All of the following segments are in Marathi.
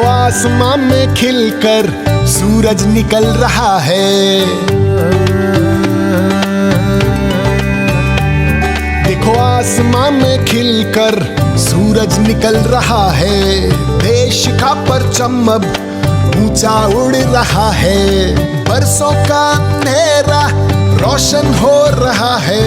आसमां में खिलकर सूरज निकल रहा है। देखो आसमां में खिलकर सूरज निकल रहा है। देश का परचम अब ऊँचा उड़ रहा है। बरसों का अंधेरा रोशन हो रहा है।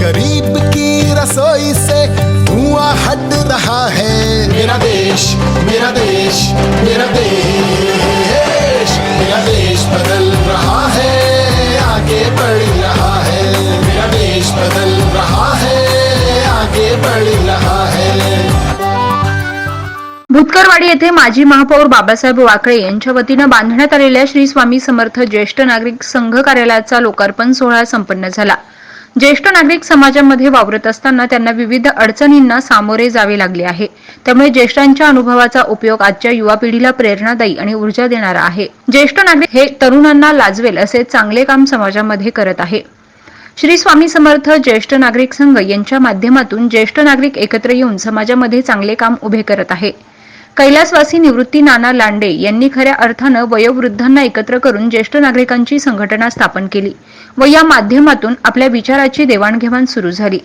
गरीब की रसोई से हुआ हट रहा है। मेरा देश मेरा देश मेरा देश मेरा देश बदल रहा है आगे बढ़ रहा है। मेरा देश बदल रहा है आगे बढ़ रहा है। भुतकरवाडी येथे माजी महापौर बाबासाहेब वाकळे यांच्या वतीनं बांधण्यात आलेल्या श्री स्वामी समर्थ ज्येष्ठ नागरिक संघ कार्यालयाचा लोकार्पण सोहळा संपन्न झाला. ज्येष्ठ नागरिक समाजामध्ये वावरत असताना त्यांना विविध अडचणींना सामोरे जावे लागले आहे. त्यामुळे ज्येष्ठांच्या अनुभवाचा उपयोग आजच्या युवा पिढीला प्रेरणादायी आणि ऊर्जा देणारा आहे. ज्येष्ठ नागरिक हे तरुणांना लाजवेल असे चांगले काम समाजामध्ये करत आहे. श्री स्वामी समर्थ ज्येष्ठ नागरिक संघ यांच्या माध्यमातून ज्येष्ठ नागरिक एकत्र येऊन समाजामध्ये चांगले काम उभे करत आहे. कैलासवासी निवृत्ती नाना लांडे यांनी खऱ्या अर्थानं वयोवृद्धांना एकत्र करून ज्येष्ठ नागरिकांची संघटना स्थापन केली व या माध्यमातून आपल्या विचाराची देवाणघेवाण सुरू झाली.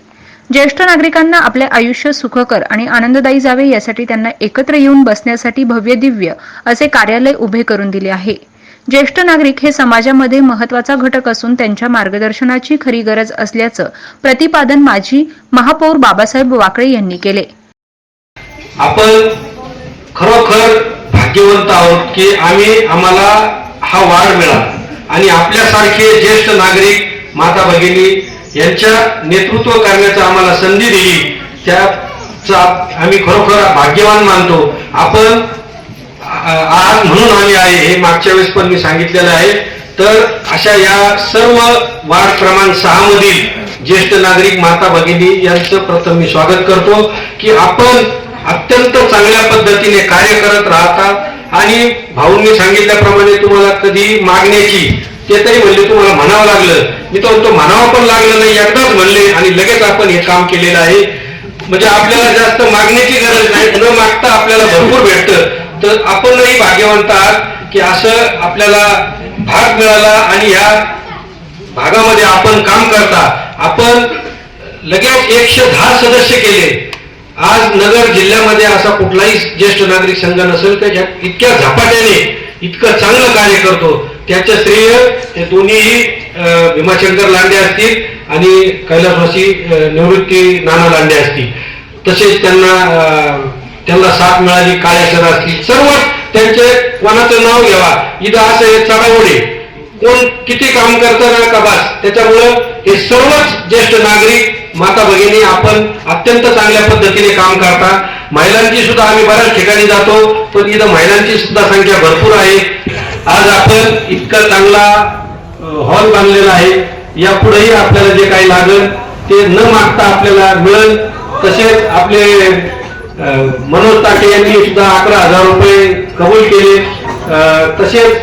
ज्येष्ठ नागरिकांना आपले आयुष्य सुखकर आणि आनंददायी जावे यासाठी त्यांना एकत्र येऊन बसण्यासाठी भव्य दिव्य असे कार्यालय उभे करून दिले आहे. ज्येष्ठ नागरिक हे समाजामध्ये महत्त्वाचा घटक असून त्यांच्या मार्गदर्शनाची खरी गरज असल्याचं प्रतिपादन माजी महापौर बाबासाहेब वाकळे यांनी केले. आपण खरोखर भाग्यवंत आहोत की आम्ही आम्हाला हा वाढ मिळाला. आणि आपल्यासारखे ज्येष्ठ नागरिक माता भगिनी यांच्या नेतृत्व करण्याचा आम्हाला संधी दिली. त्याचा आम्ही खरोखर भाग्यवान मानतो. आपण आ- आज म्हणून आम्ही आहे हे मागच्या वेळेस पण मी सांगितलेलं आहे. तर अशा या सर्व वार्ड क्रमांक सहा मधील ज्येष्ठ नागरिक माता भगिनी यांचं प्रथम मी स्वागत करतो की आपण अत्यंत चांगल्या पद्धतीने कार्य करत राहतात आणि भाऊंनी सांगितल्याप्रमाणे तुम्हाला कधी मागण्याची ते तरी म्हणले तुम्हाला म्हणावं लागलं. मी तो म्हणतो म्हणावं पण लागलं नाही एकदाच म्हणले आणि लगेच आपण हे काम केलेलं आहे. म्हणजे आपल्याला जास्त मागण्याची गरज नाही न मागता आपल्याला भरपूर भेटतं. तर आपणही भाग्यवंत आहात की असं आपल्याला भाग मिळाला आणि या भागामध्ये आपण काम करता. आपण लगेच एकशे दहा सदस्य केले. आज नगर जिल्ह्यामध्ये असा कुठलाही ज्येष्ठ नागरिक संघ नसेल तर ज्या इतक्या झपाट्याने इतकं चांगलं कार्य करतो त्याचं श्रेय ते दोन्हीही भीमाशंकर लांडे असतील आणि कैलासवासी निवृत्ती नाना लांडे असतील. तसेच त्यांना अं, त्यांना साथ मिळाली काळ्यासर असतील. सर्व त्यांचे कोणाचं नाव घ्यावा. इथं असं हे चढावडे कोण किती काम करतं ना का बास? त्याच्यामुळं हे सर्वच ज्येष्ठ नागरिक माता भगिनी आपण अत्यंत चांगल्या पद्धतीने काम करता. महिलांची सुद्धा आम्ही बऱ्याच ठिकाणी जातो पण इथं महिलांची सुद्धा संख्या भरपूर आहे. आज आपण इतका चांगला हॉल बांधलेला आहे. यापुढेही आपल्याला जे काही लागेल ते न मागता आपल्याला मिळेल. तसेच आपले मनोज ताटे यांनी सुद्धा अकरा हजार रुपये कबूल केले. अं, तसेच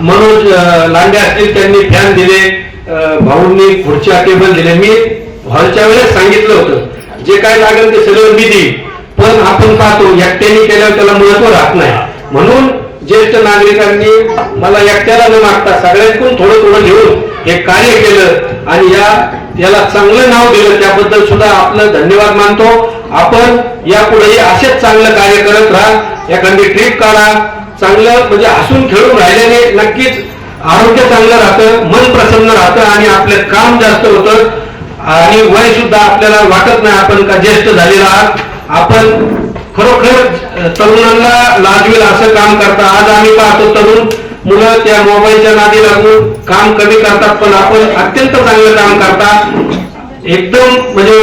मनोज लांडे असतील त्यांनी फॅन दिले. भाऊंनी पुढच्या टेबल दिले मी हॉलच्या वेळेस सांगितलं होतं. जे काय लागेल ते सगळं मी देईल पण आपण पाहतो एकट्याने केल्यावर त्याला महत्त्व राहत नाही. म्हणून ज्येष्ठ नागरिकांनी मला एकट्याला न मागता सगळ्यांकडून थोडं थोडं घेऊन हे कार्य केलं आणि या याला चांगलं नाव दिलं. त्याबद्दल सुद्धा आपलं धन्यवाद मानतो. आपण यापुढेही असेच चांगलं कार्य करत राहा. एखादी ट्रीप काढा. चांगलं म्हणजे हसून खेळून राहिल्याने नक्कीच आरोग्य चांगलं राहतं मन प्रसन्न राहतं आणि आपलं काम जास्त होतं आणि वय सुद्धा आपल्याला वाटत नाही आपण का ज्येष्ठ झालेला आहात. आपण खरोखर तरुणांना लाजवेल असं काम करता. आज आम्ही पाहतो तरुण मुलं त्या मोबाईलच्या नादी लागून काम कमी करतात पण आपण अत्यंत चांगलं काम करता. एकदम म्हणजे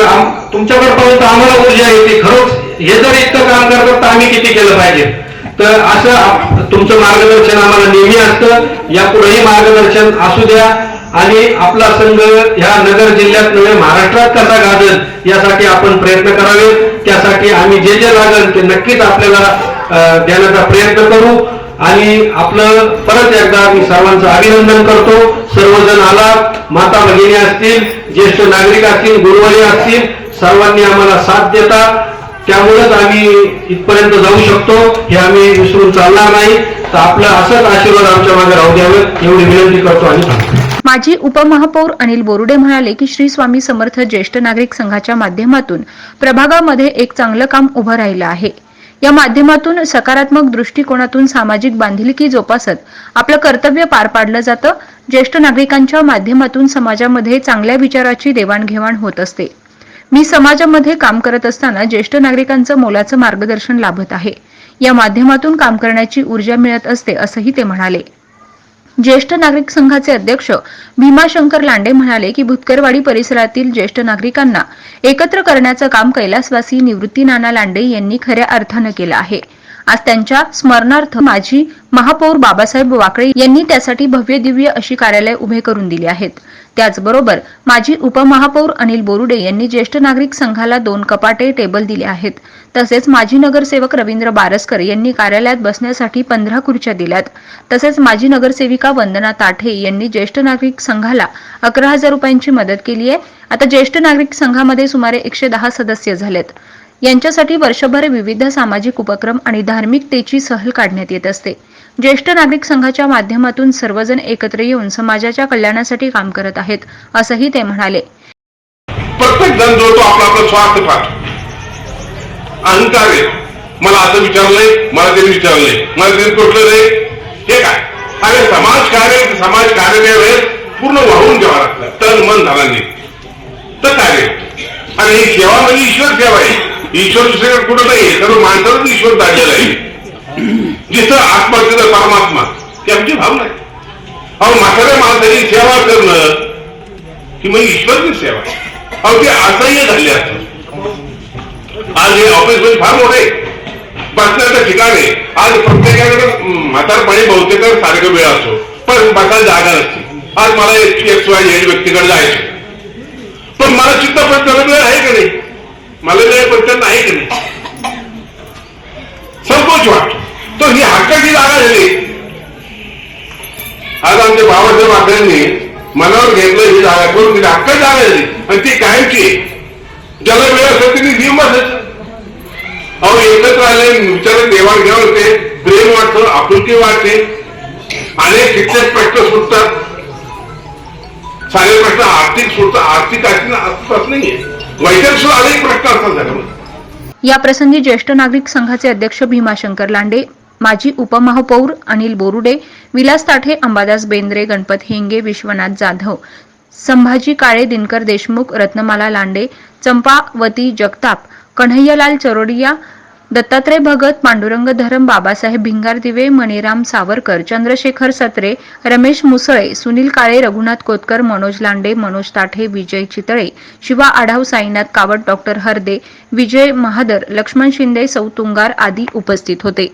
तुमच्याकडे पाहून तर आम्हाला ऊर्जा येते. खरोच हे जर इतकं काम करतात तर आम्ही किती केलं पाहिजे? तर असं तुमचं मार्गदर्शन आम्हाला नेहमी असतं. यापुढेही मार्गदर्शन असू द्या. आणि आपला संघ ह्या नगर जिल्ह्यात नव्हे महाराष्ट्रात कसा गाजल यासाठी आपण प्रयत्न करावे त्यासाठी आम्ही जे जे लागल ते नक्कीच आपल्याला देण्याचा प्रयत्न करू. आणि आपलं परत एकदा मी सर्वांचं अभिनंदन करतो. सर्वजण आला माता भगिनी असतील ज्येष्ठ नागरिक असतील गुरुवारी असतील सर्वांनी आम्हाला साथ देता. त्यामुळेच आम्ही इथपर्यंत जाऊ शकतो. हे आम्ही विसरून चालणार नाही. तर आपलं असंच आशीर्वाद आमच्या मागे राहू द्यावेत. एवढी विनंती करतो आणि माजी उपमहापौर अनिल बोरुडे म्हणाले की श्री स्वामी समर्थ ज्येष्ठ नागरिक संघाच्या माध्यमातून प्रभागामध्ये एक चांगलं काम उभं राहिलं आहे. या माध्यमातून सकारात्मक दृष्टिकोनातून सामाजिक बांधिलकी जोपासत आपलं कर्तव्य पार पाडलं जातं. ज्येष्ठ नागरिकांच्या माध्यमातून समाजामध्ये चांगल्या विचाराची देवाणघेवाण होत असते. मी समाजामध्ये काम करत असताना ज्येष्ठ नागरिकांचं मोलाचं मार्गदर्शन लाभत आहे. या माध्यमातून काम करण्याची ऊर्जा मिळत असते असंही ते म्हणाले. ज्येष्ठ नागरिक संघाचे अध्यक्ष भीमाशंकर लांडे म्हणाले की भुतकरवाडी परिसरातील ज्येष्ठ नागरिकांना एकत्र करण्याचं काम कैलासवासी निवृत्ती नाना लांडे यांनी खऱ्या अर्थानं केलं आहे. आज त्यांच्या स्मरणार्थ माजी महापौर बाबासाहेब वाकळे यांनी त्यासाठी भव्य दिव्य अशी कार्यालय उभे करून दिली आहेत. त्याचबरोबर माजी उपमहापौर अनिल बोरुडे यांनी ज्येष्ठ नागरिक संघाला दोन कपाटे टेबल दिले आहेत. तसेच माजी नगरसेवक रवींद्र बारसकर यांनी कार्यालयात बसण्यासाठी पंधरा खुर्च्या दिल्यात. तसेच माजी नगरसेविका वंदना ताठे यांनी ज्येष्ठ नागरिक संघाला अकरा हजार रुपयांची मदत केली आहे. आता ज्येष्ठ नागरिक संघामध्ये सुमारे एकशे दहा सदस्य झालेत. यांच्यासाठी वर्षभर विविध सामाजिक उपक्रम आणि धार्मिकतेची सहल काढण्यात येत असते. ज्येष्ठ नागरिक संघाच्या माध्यमातून सर्वजण एकत्र येऊन समाजाच्या कल्याणासाठी काम करत आहेत असंही ते म्हणाले. प्रत्येक जण जो तो आपला आपला स्वार्थ पाठ अहंकार मला असं विचारलंय मला त्यांनी विचारलंय. मला त्यांनी तुटलं रे? हे काय? अरे समाज कार्य समाज कार्य वेळेस पूर्ण वाहून घ्यावा लागतं. तन मन झाला नाही. तर काय आणि ही सेवा म्हणजे ईश्वर सेवा आहे. ईश्वर दुसरीकडे कुठं नाही तर माणसालाच ईश्वर दाखलेला आहे. जिथं आत्मा तिथं परमात्मा ती आमची भावना आहे. अहो म्हाताऱ्या माणसाची सेवा करणं की मग म्हणजे ईश्वरची सेवा अहो ते असह्य झाले असत आज हे ऑफिसमध्ये फार मोठे बसण्याचं ठिकाण आहे. आज प्रत्येकाकडे म्हातारपणे बहुतेक सारखं वेळ असतो. पण बसायला जागा नसते. आज मला एक्स वाय झेड व्यक्तीकडे जायचं पण मला चित्तपट वेळ आहे का नाही? मला वेळ पटकन आहे की नाही? संकोच वाटतो तर ही हक्काची जागा झाली. आज आमच्या बाबासाहेब आकड्यांनी मनावर घेतलं ही जागा करून दिली. हक्काची जागा झाली. आणि ती कायमची ज्याला वेळ असेल तिने नियम बसायचं अहो एकत्र आले विचार देवाणघेवाण होते. प्रेम वाटतं आपुलकी वाटते अनेक शिक्षक प्रश्न सुटतात. सारे प्रश्न आर्थिक सुटतात. आर्थिक असतात वैद्यक सुद्धा अनेक प्रश्न असतात त्याच्यामध्ये या प्रसंगी ज्येष्ठ नागरिक संघाचे अध्यक्ष भीमाशंकर लांडे माजी उपमहापौर अनिल बोरुडे विलास ताठे अंबादास बेंद्रे गणपत हेंगे विश्वनाथ जाधव संभाजी काळे दिनकर देशमुख रत्नमाला लांडे चंपावती जगताप कन्हैयालाल चरोडिया दत्तात्रय भगत पांडुरंग धरम बाबासाहेब भिंगार दिवे मणिराम सावरकर चंद्रशेखर सत्रे रमेश मुसळे सुनील काळे रघुनाथ कोतकर मनोज लांडे मनोज ताठे विजय चितळे शिवा आढाव साईनाथ कावट डॉक्टर हरदे विजय महादर लक्ष्मण शिंदे सौ तुंगार आदी उपस्थित होते.